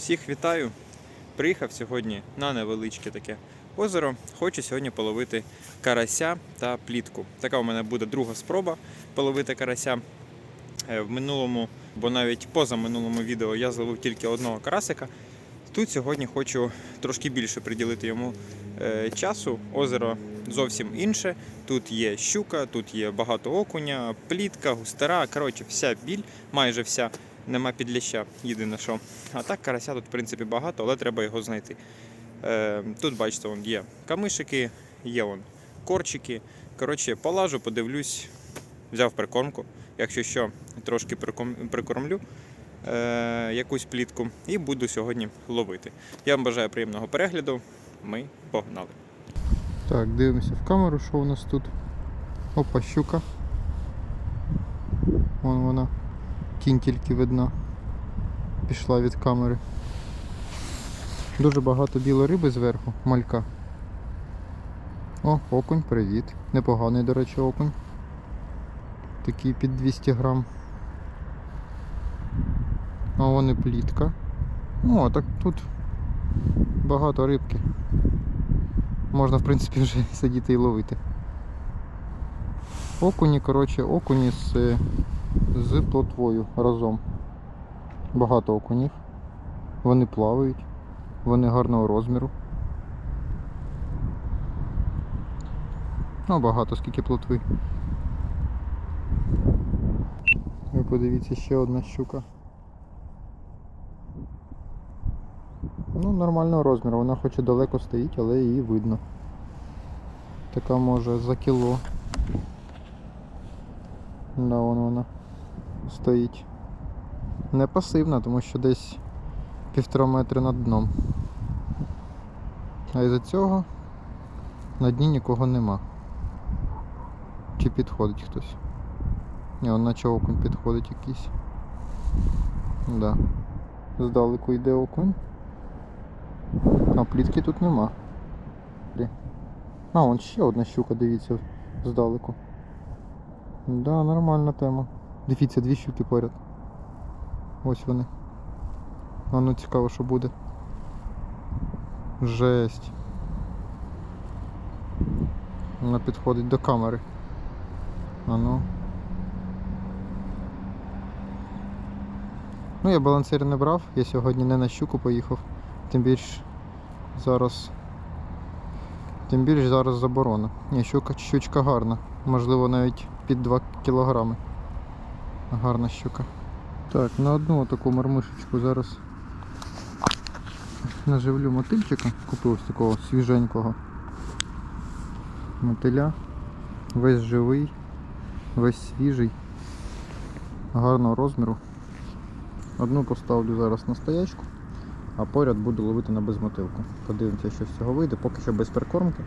Всіх вітаю! Приїхав сьогодні на невеличке таке озеро. Хочу сьогодні половити карася та плітку. Така у мене буде друга спроба половити карася. Е, В минулому, бо навіть поза минулому відео я зловив тільки одного карасика. Тут сьогодні хочу трошки більше приділити йому е, часу. Озеро зовсім інше. Тут є щука, тут є багато окуня, плітка, густера. Коротше, вся біль, майже вся. Нема підляща, єдине що. А так карася тут, в принципі, багато, але треба його знайти. Е, тут, бачите, вон є камишики, є вон корчики. Коротше, полажу, подивлюсь, взяв прикормку. Якщо що, трошки прикормлю е, якусь плітку і буду сьогодні ловити. Я вам бажаю приємного перегляду. Ми погнали. Так, дивимося в камеру, що у нас тут. Опа, щука. Вон вона. Кінь тільки видна. Пішла від камери. Дуже багато білої риби зверху, малька. О, окунь, привіт. Непоганий, до речі, окунь. Такий під 200 грам. А вон і плітка. О, так тут багато рибки. Можна, в принципі, вже сидіти і ловити. Окуні, коротше, окуні з, з плотвою разом. Багато окунів. Вони плавають, вони гарного розміру. Ну, багато скільки плотви. Ви подивіться, ще одна щука. Ну, нормального розміру, вона хоч і далеко стоїть, але її видно. Така може за кіло. Да, вон вона стоїть. Не пасивна, тому що десь півтора метри над дном. А із-за цього на дні нікого нема. Чи підходить хтось? Ні, он наче окунь підходить якийсь. Да. Здалеку йде окунь. А плітки тут нема. А, вон ще одна щука, дивіться, здалеку. Да, нормальна тема. Дивіться, дві щуки поряд. Ось вони. А ну цікаво, що буде. Жесть. Вона підходить до камери. А ну. Ну, я балансир не брав, я сьогодні не на щуку поїхав. Тим більш зараз. Тим більш зараз заборона. Ні, щука, щучка гарна. Можливо навіть під 2 кілограми. Гарна щука. Так, на одну таку мармишечку зараз наживлю мотильчика. Купив ось такого свіженького мотиля. Весь живий, весь свіжий, гарного розміру. Одну поставлю зараз на стоячку а поряд буду ловити на безмотилку. Подивимося, що з цього вийде, поки що без прикормки.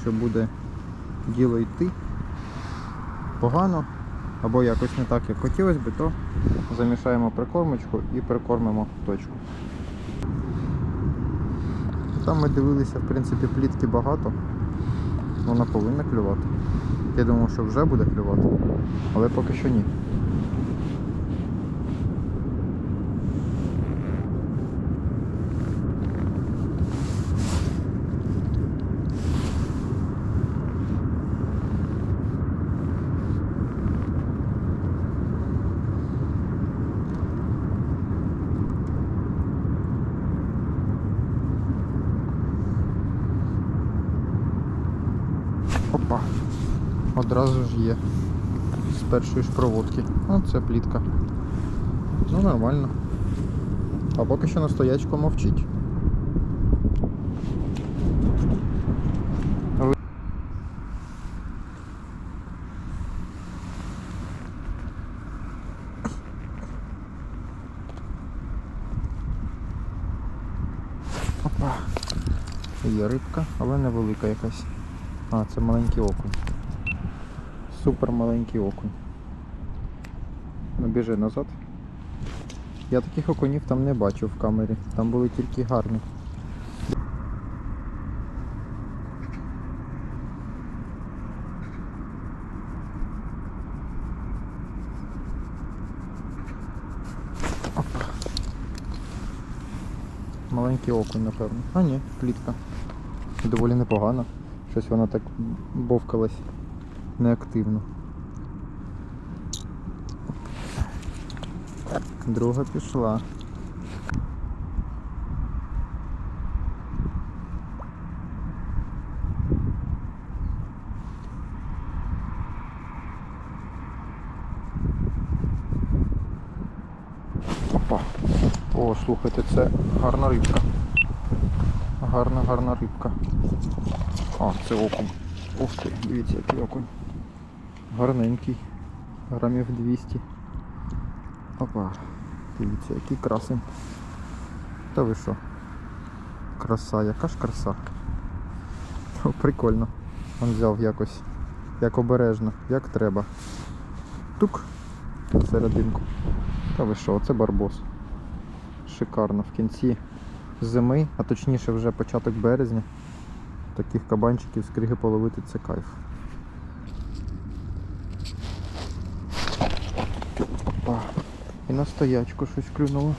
Що буде діло йти погано або якось не так, як хотілося би, то замішаємо прикормочку і прикормимо точку. Там ми дивилися, в принципі, плітки багато. Вона повинна клювати. Я думав, що вже буде клювати, але поки що ні. Опа. Одразу ж є. З першої ж проводки. Оце плітка. Ну нормально. А поки що настоячко мовчить. Ви- Опа. Є рибка, але невелика якась. А, це маленький окунь. Супер маленький окунь. Ну біжи назад. Я таких окунів там не бачив в камері. Там були тільки гарні. Маленький окунь, напевно. А ні, плітка. Доволі непогана. Щось вона так бовкалась неактивно. Друга пішла. Опа. О, слухайте, це гарна рибка. Гарна, гарна рибка. А, це окунь. Ух ти, дивіться, який окунь. Гарненький. Грамів 200. Опа. Дивіться, який красень. Та ви що? Краса, яка ж краса. О, прикольно. Он взяв якось. Як обережно, як треба. Тук. Серединку. Та ви що, це барбос. Шикарно. В кінці зими, а точніше вже початок березня. Таких кабанчиків з половити це кайф. І на стоячку щось клюнуло.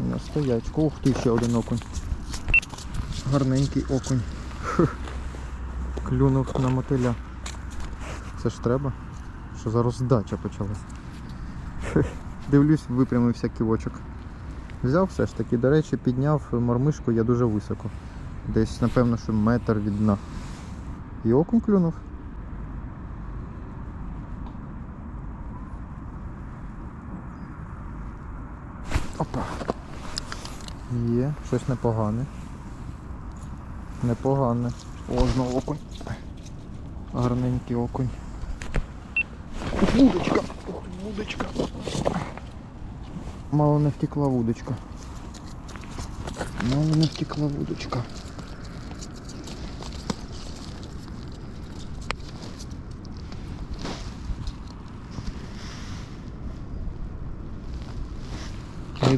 І на стоячку. Ух ти, ще один окунь. Гарненький окунь. Фух. Клюнув на мотиля. Це ж треба, що зараз здача почалась. Фух. Дивлюсь, випрямився ківочок. Взяв все ж таки, до речі, підняв мормишку я дуже високо. Десь, напевно, що метр від дна. І окунь клюнув. Опа. Є, щось непогане. Непогане. О, знову окунь. Гарненький окунь. Вудочка! Вудочка. Мало не втекла вудочка. Мало не втекла вудочка.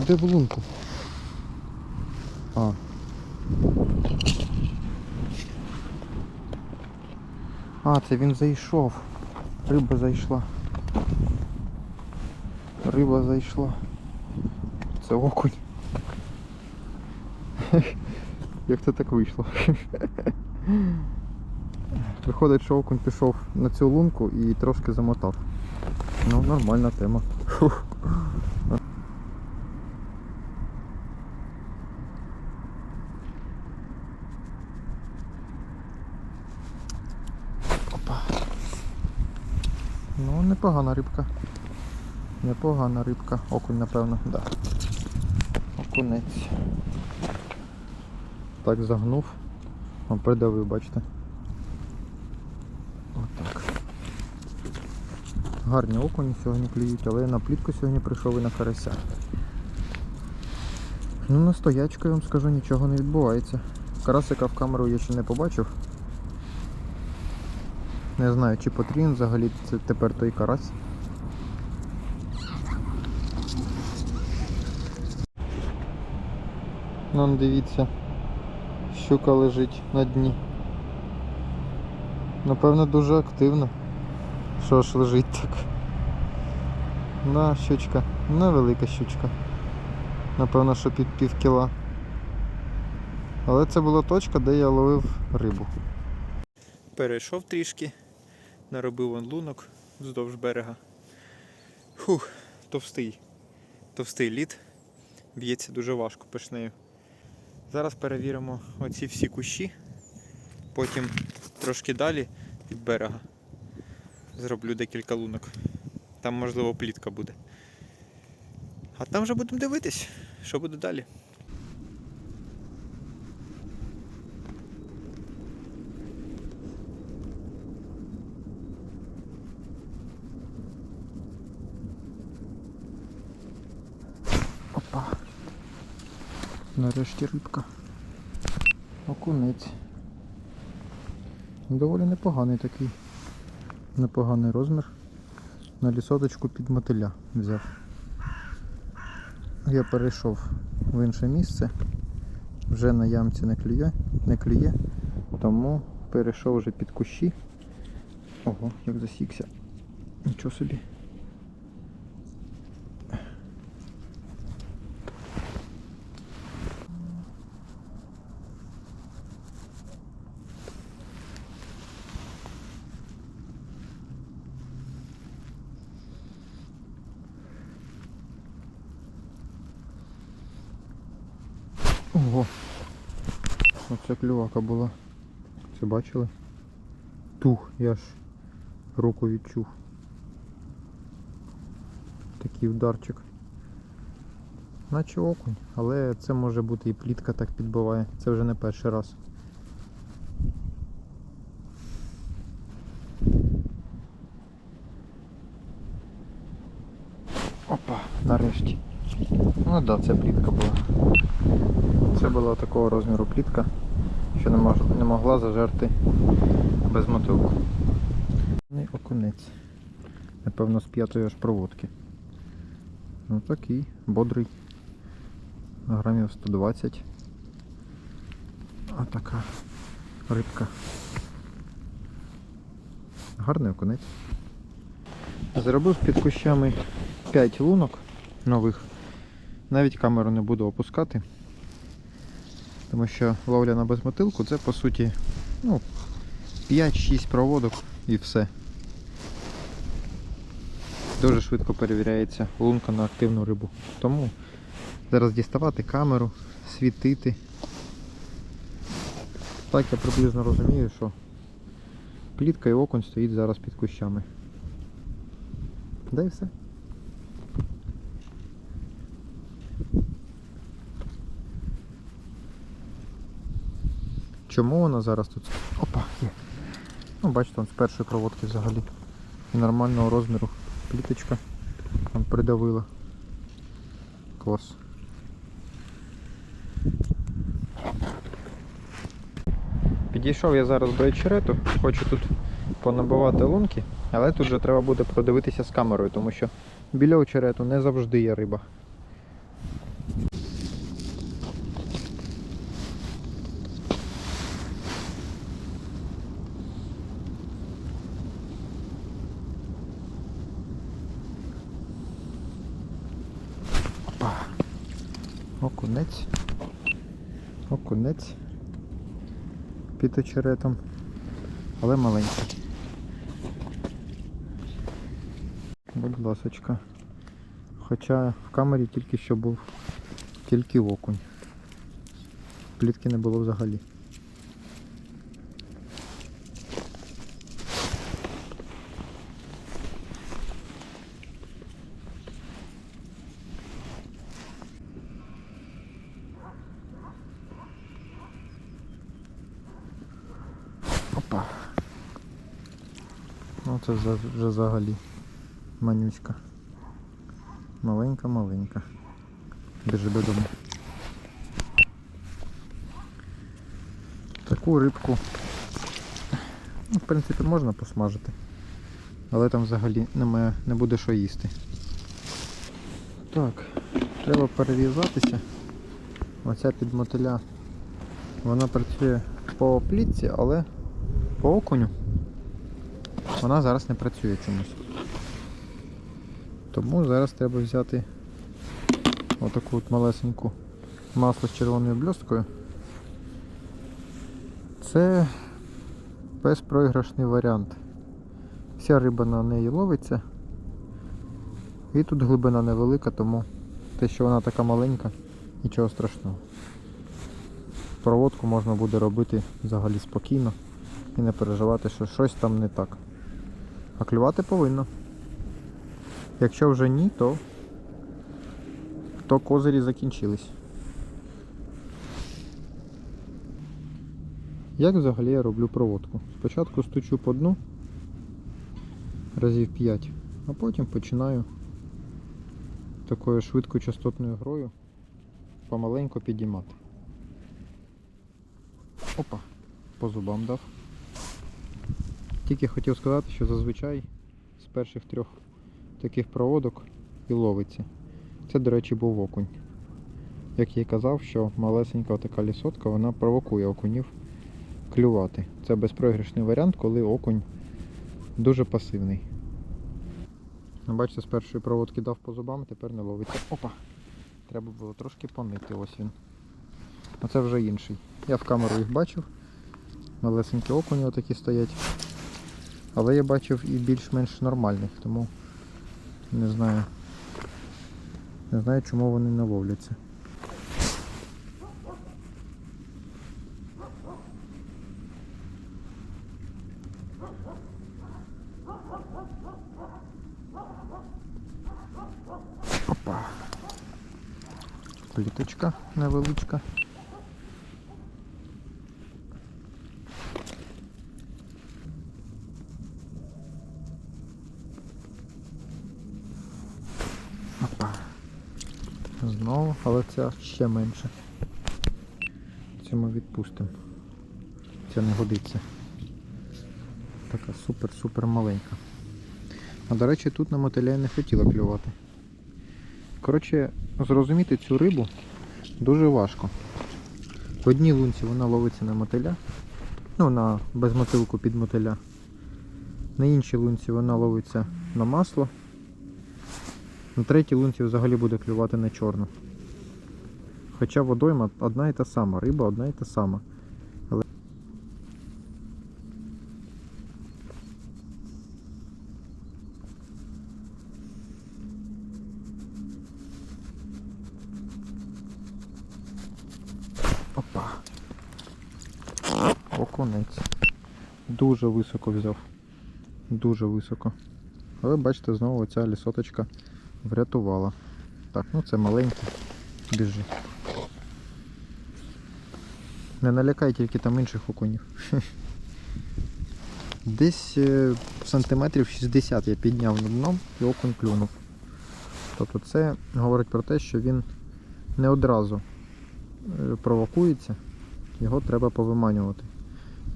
А йде в лунку. А. А, це він зайшов. Риба зайшла. Риба зайшла. Це окунь. Як це так вийшло? Виходить, що окунь пішов на цю лунку і трошки замотав. Ну, нормальна тема. Непогана рибка. Непогана рибка. Окунь, напевно, да. Окунець. Так загнув. О, придавив, бачите. Отак. Гарні окуні сьогодні клюють, але я на плітку сьогодні прийшов і на карася. Ну, на стоячку, я вам скажу, нічого не відбувається. Карасика в камеру я ще не побачив. Не знаю, чи потрібен взагалі це тепер той карась. Нам дивіться, щука лежить на дні. Напевно, дуже активно. Що ж лежить так? На щучка, невелика щучка. Напевно, що під пів кіла. Але це була точка, де я ловив рибу. Перейшов трішки, наробив он лунок вздовж берега. Фух, товстий. Товстий лід. Б'ється дуже важко пишнею. Зараз перевіримо оці всі кущі. Потім трошки далі від берега зроблю декілька лунок. Там можливо плітка буде. А там вже будемо дивитись, що буде далі. Опа. Нарешті рибка. Окунець. Доволі непоганий такий. Непоганий розмір. На лісоточку під мотиля взяв. Я перейшов в інше місце. Вже на ямці не клює, не клює, тому перейшов вже під кущі. Ого, як засікся. Нічого собі. Ого. Оце клювака була. Це бачили? Тух, я ж руку відчув. Такий ударчик. Наче окунь, але це може бути і плітка так підбиває. Це вже не перший раз. Опа, нарешті. Ну так, да, це плітка була. Це була такого розміру плітка, що не, мож, не могла зажерти без мотилку. Ну, окунець. Напевно, з п'ятої аж проводки. Ну такий, бодрий. Грамів 120. А така рибка. Гарний окунець. Заробив під кущами 5 лунок нових. Навіть камеру не буду опускати. Тому що ловля на безмотилку це по суті ну, 5-6 проводок і все. Дуже швидко перевіряється лунка на активну рибу. Тому зараз діставати камеру, світити. Так я приблизно розумію, що плітка і окунь стоїть зараз під кущами. Да і все. Чому вона зараз тут? Опа, є. Ну, бачите, з першої проводки взагалі. І нормального розміру пліточка там придавила. Клас. Підійшов я зараз до очерету, хочу тут понабивати лунки, але тут же треба буде продивитися з камерою, тому що біля очерету не завжди є риба. Окунець. Окунець. Під очеретом. Але маленький. Будь ласочка. Хоча в камері тільки що був тільки окунь. Плітки не було взагалі. Опа. Ну це вже взагалі манюська. Маленька-маленька. Біжи додому. Таку рибку. Ну, в принципі, можна посмажити. Але там взагалі немає, не буде що їсти. Так, треба перев'язатися. Оця підмотиля. Вона працює по плітці, але по окуню вона зараз не працює чомусь. Тому зараз треба взяти отаку от малесеньку масло з червоною бльосткою. Це безпроіграшний варіант. Вся риба на неї ловиться. І тут глибина невелика, тому те, що вона така маленька, нічого страшного. Проводку можна буде робити взагалі спокійно і не переживати, що щось там не так. А клювати повинно. Якщо вже ні, то, то козирі закінчились. Як взагалі я роблю проводку? Спочатку стучу по дну разів 5, а потім починаю такою швидкочастотною грою помаленьку підіймати. Опа, по зубам дав. Тільки хотів сказати, що зазвичай з перших трьох таких проводок і ловиться. Це, до речі, був окунь. Як я й казав, що малесенька така лісотка, вона провокує окунів клювати. Це безпроіграшний варіант, коли окунь дуже пасивний. Ну, Бачите, з першої проводки дав по зубам, тепер не ловиться. Опа! Треба було трошки понити, ось він. Оце вже інший. Я в камеру їх бачив. Малесенькі окуні отакі стоять. Але я бачив і більш-менш нормальних, тому не знаю. Не знаю, чому вони не ловляться. Опа. Пліточка невеличка. Але ця ще менше. Цю ми відпустимо. Це не годиться. Така супер-супер маленька. А до речі, тут на мотиля не хотіла клювати. Коротше, зрозуміти цю рибу дуже важко. В одній лунці вона ловиться на мотиля, ну на безмотилку під мотиля. На іншій лунці вона ловиться на масло. На третій лунці взагалі буде клювати на чорну. Хоча водойма одна і та сама, риба одна і та сама. Але... Опа. Окунець. Дуже високо взяв. Дуже високо. Але бачите, знову ця лісоточка врятувала. Так, ну це маленький. Біжи. Не налякай тільки там інших окунів. Десь е, сантиметрів 60 я підняв над дном і окунь клюнув. Тобто це говорить про те, що він не одразу е, провокується, його треба повиманювати.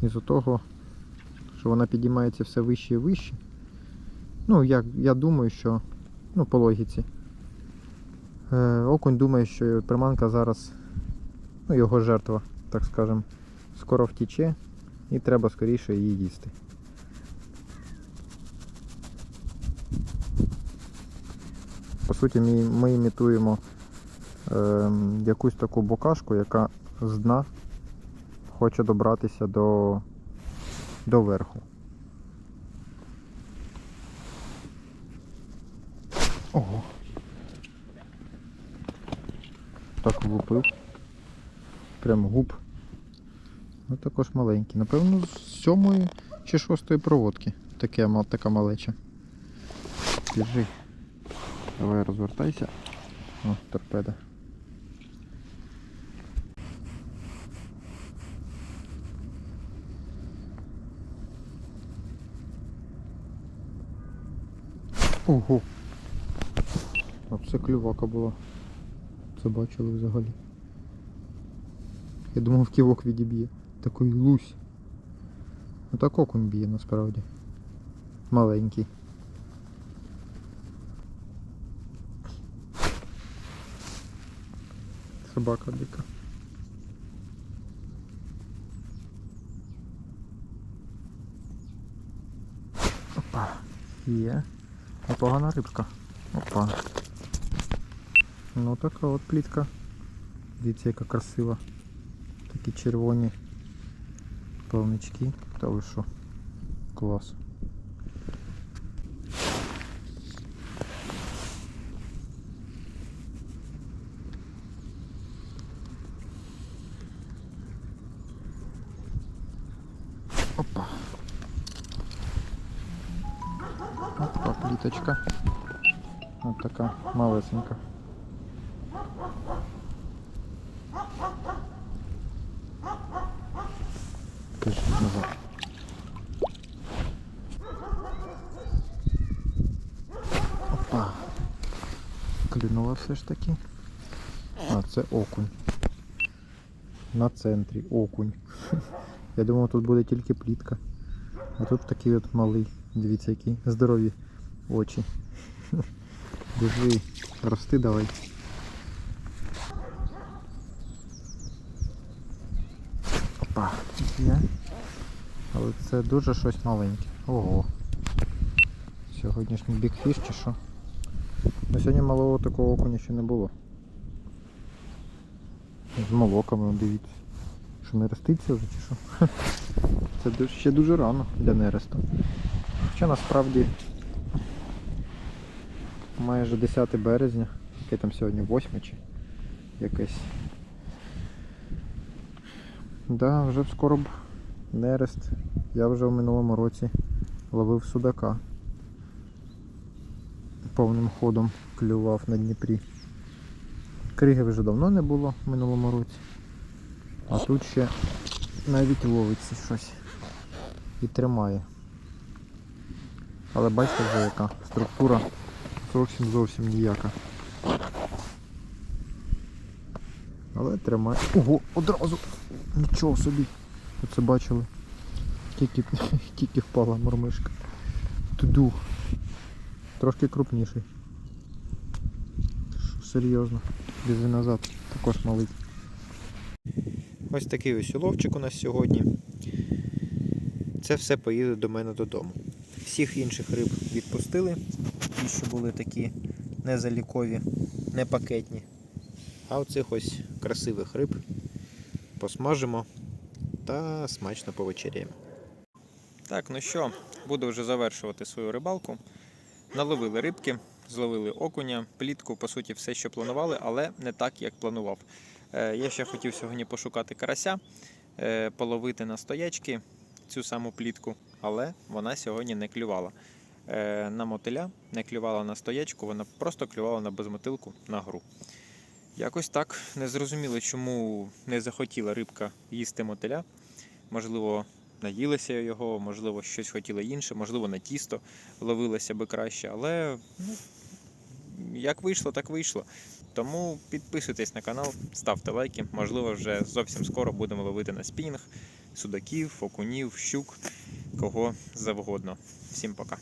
Із-за того, що вона підіймається все вище і вище. Ну, я, я думаю, що ну, по логіці. Е, окунь думає, що приманка зараз, ну, його жертва, так скажем, скоро втіче і треба скоріше її їсти. По суті, ми, імітуємо е, якусь таку бокашку, яка з дна хоче добратися до, до верху. Ого. Так влупив. Прям губ. Ну також маленький. Напевно, з сьомої чи шостої проводки. Таке, така малеча. Біжи. Давай розвертайся. О, торпеда. Ого! А це клювака була. Це бачили взагалі. Я думав ківок відіб'є. Такий лусь. Ну так окунь б'є насправді. Маленький. Собака дика. Опа. Є. Непогана рибка. Опа. Ну така от плітка. Дивіться, яка красива. Такі червоні плавнички. Та ви що? Клас. Опа. Опа, пліточка. От така малесенька. Клюнула все ж таки. А, це окунь. На центрі окунь. Я думав, тут буде тільки плітка. А тут такий от малий. Дивіться, які здорові очі. Біжи, рости давай. Опа, є. Але це дуже щось маленьке. Ого. Сьогоднішній бікфіш чи що? Ну сьогодні малого такого окуня ще не було. З молоками, дивіться. Що не роститься вже чи що? Це ще дуже рано для нересту. Хоча насправді майже 10 березня, яке там сьогодні 8 чи якесь. Да, вже скоро б нерест. Я вже в минулому році ловив судака. Повним ходом клював на Дніпрі. Криги вже давно не було в минулому році. А тут ще навіть ловиться щось і тримає. Але бачите вже яка структура зовсім зовсім ніяка. Але тримає. Ого, одразу! Нічого собі. Оце бачили. Тільки, тільки впала мормишка. Туду. Трошки крупніший. Серйозно. Біжи назад. Також малий. Ось такий ось уловчик у нас сьогодні. Це все поїде до мене додому. Всіх інших риб відпустили. Ті, що були такі незалікові, не пакетні. А оцих ось красивих риб посмажимо та смачно повечеряємо. Так, ну що, буду вже завершувати свою рибалку. Наловили рибки, зловили окуня, плітку, по суті, все, що планували, але не так, як планував. Е, Я ще хотів сьогодні пошукати карася, е, половити на стоячки цю саму плітку, але вона сьогодні не клювала. Е, На мотиля не клювала на стоячку, вона просто клювала на безмотилку на гру. Якось так не зрозуміло, чому не захотіла рибка їсти мотиля. Можливо, наїлася його, можливо, щось хотіли інше, можливо, на тісто ловилося би краще, але ну, як вийшло, так вийшло. Тому підписуйтесь на канал, ставте лайки. Можливо, вже зовсім скоро будемо ловити на спінінг судаків, окунів, щук, кого завгодно. Всім пока.